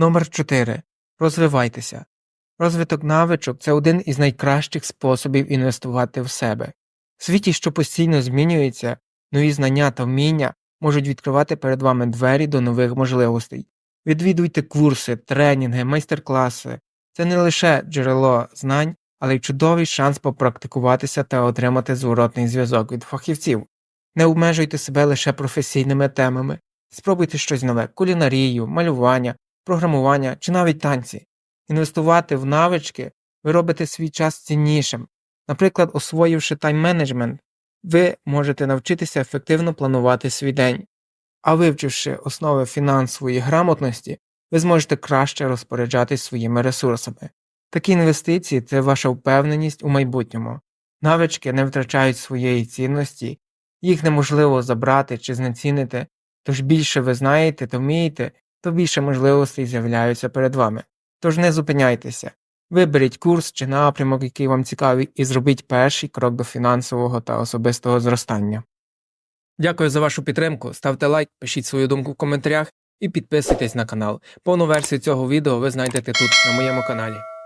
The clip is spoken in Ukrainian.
Номер 4. Розвивайтеся. Розвиток навичок це один із найкращих способів інвестувати в себе. В світі, що постійно змінюється, нові знання та вміння можуть відкривати перед вами двері до нових можливостей. Відвідуйте курси, тренінги, майстер-класи. Це не лише джерело знань, але й чудовий шанс попрактикуватися та отримати зворотний зв'язок від фахівців. Не обмежуйте себе лише професійними темами, спробуйте щось нове кулінарію, малювання, програмування чи навіть танці. Інвестувати в навички ви робите свій час ціннішим. Наприклад, освоївши тайм-менеджмент, ви можете навчитися ефективно планувати свій день, а вивчивши основи фінансової грамотності, ви зможете краще розпоряджатись своїми ресурсами. Такі інвестиції це ваша впевненість у майбутньому. Навички не втрачають своєї цінності, їх неможливо забрати чи знецінити, тож більше ви знаєте та вмієте, то більше можливостей з'являються перед вами. Тож не зупиняйтеся, виберіть курс чи напрямок, який вам цікавий, і зробіть перший крок до фінансового та особистого зростання. Дякую за вашу підтримку, ставте лайк, пишіть свою думку в коментарях і підписуйтесь на канал. Повну версію цього відео ви знайдете тут, на моєму каналі.